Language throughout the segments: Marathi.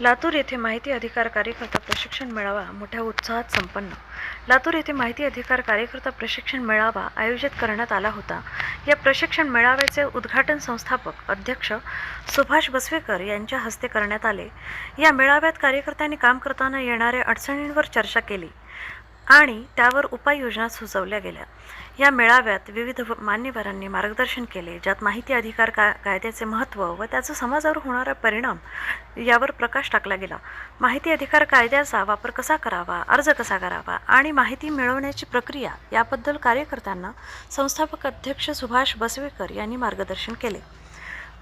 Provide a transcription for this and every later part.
लातूर येथे माहिती अधिकार कार्यकर्ता प्रशिक्षण मेळावा मोठ्या उत्साहात संपन्न. लातूर येथे माहिती अधिकार कार्यकर्ता प्रशिक्षण मेळावा आयोजित करण्यात आला होता. या प्रशिक्षण मेळाव्याचे उद्घाटन संस्थापक अध्यक्ष सुभाष बसवेकर यांच्या हस्ते करण्यात आले. या मेळाव्यात कार्यकर्त्यांनी काम करताना येणाऱ्या अडचणींवर चर्चा केली. आणि त्यावर उपाययोजना सुचवल्या गेल्या. या मेळाव्यात विविध मान्यवरांनी मार्गदर्शन केले ज्यात माहिती अधिकार का कायद्याचे महत्त्व व त्याचा समाजावर होणारा परिणाम यावर प्रकाश टाकला गेला. माहिती अधिकार कायद्याचा वापर कसा करावा अर्ज कसा करावा आणि माहिती मिळवण्याची प्रक्रिया याबद्दल कार्यकर्त्यांना संस्थापक अध्यक्ष सुभाष बसवेकर यांनी मार्गदर्शन केले.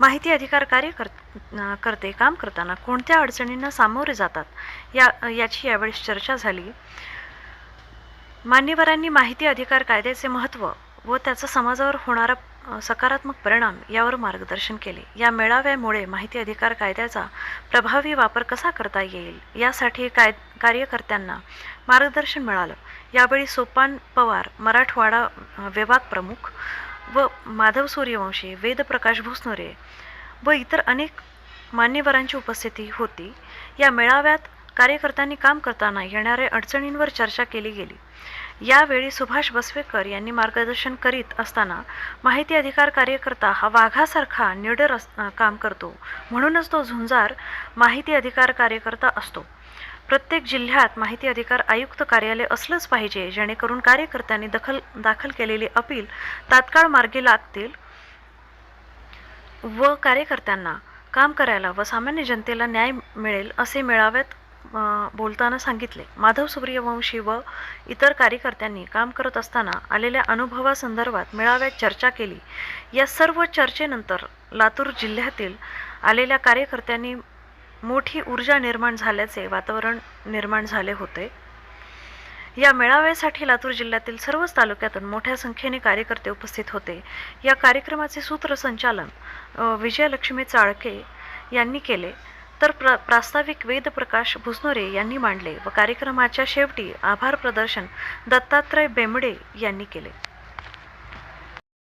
माहिती अधिकार कार्यकर अं, करते काम करताना कोणत्या अडचणींना सामोरे जातात या याची यावेळी चर्चा झाली. मान्यवरांनी माहिती अधिकार कायद्याचे महत्त्व व त्याचा समाजावर होणारा सकारात्मक परिणाम यावर मार्गदर्शन केले. या मेळाव्यामुळे माहिती अधिकार कायद्याचा प्रभावी वापर कसा करता येईल यासाठी काय कार्यकर्त्यांना मार्गदर्शन मिळालं. यावेळी सोपान पवार मराठवाडा विभाग प्रमुख व माधव सूर्यवंशी वेदप्रकाश भुसनोरे व इतर अनेक मान्यवरांची उपस्थिती होती. या मेळाव्यात कार्यकर्त्यांनी काम करताना येणाऱ्या अडचणींवर चर्चा केली गेली. यावेळी सुभाष बसवेकर यांनी मार्गदर्शन करीत असताना माहिती अधिकार कार्यकर्ता हा वाघासारखा निडर अस काम करतो. म्हणूनच तो झुंजार माहिती अधिकार कार्यकर्ता असतो. प्रत्येक जिल्ह्यात माहिती अधिकार आयुक्त कार्यालय असलंच पाहिजे जेणेकरून कार्यकर्त्यांनी दखल दाखल केलेली अपील तात्काळ मार्गी लागतील व कार्यकर्त्यांना काम करायला व सामान्य जनतेला न्याय मिळेल असे मेळाव्यात बोलताना सांगितले माधव सूर्यवंशी व इतर कार्यकर्त्यांनी काम करत असताना आलेल्या अनुभवासंदर्भात मेळाव्यात चर्चा केली. या सर्व चर्चेनंतर लातूर जिल्ह्यातील आलेल्या कार्यकर्त्यांनी मोठी ऊर्जा निर्माण झाल्याचे वातावरण निर्माण झाले होते. या मेळाव्यासाठी लातूर जिल्ह्यातील सर्वच तालुक्यातून मोठ्या संख्येने कार्यकर्ते उपस्थित होते. या कार्यक्रमाचे सूत्रसंचालन विजयलक्ष्मी चाळके यांनी केले. तर प्र प्रास्ताविक वेदप्रकाश भुसनोरे यांनी मांडले व कार्यक्रमाच्या शेवटी आभार प्रदर्शन दत्तात्रय बेंबडे यांनी केले.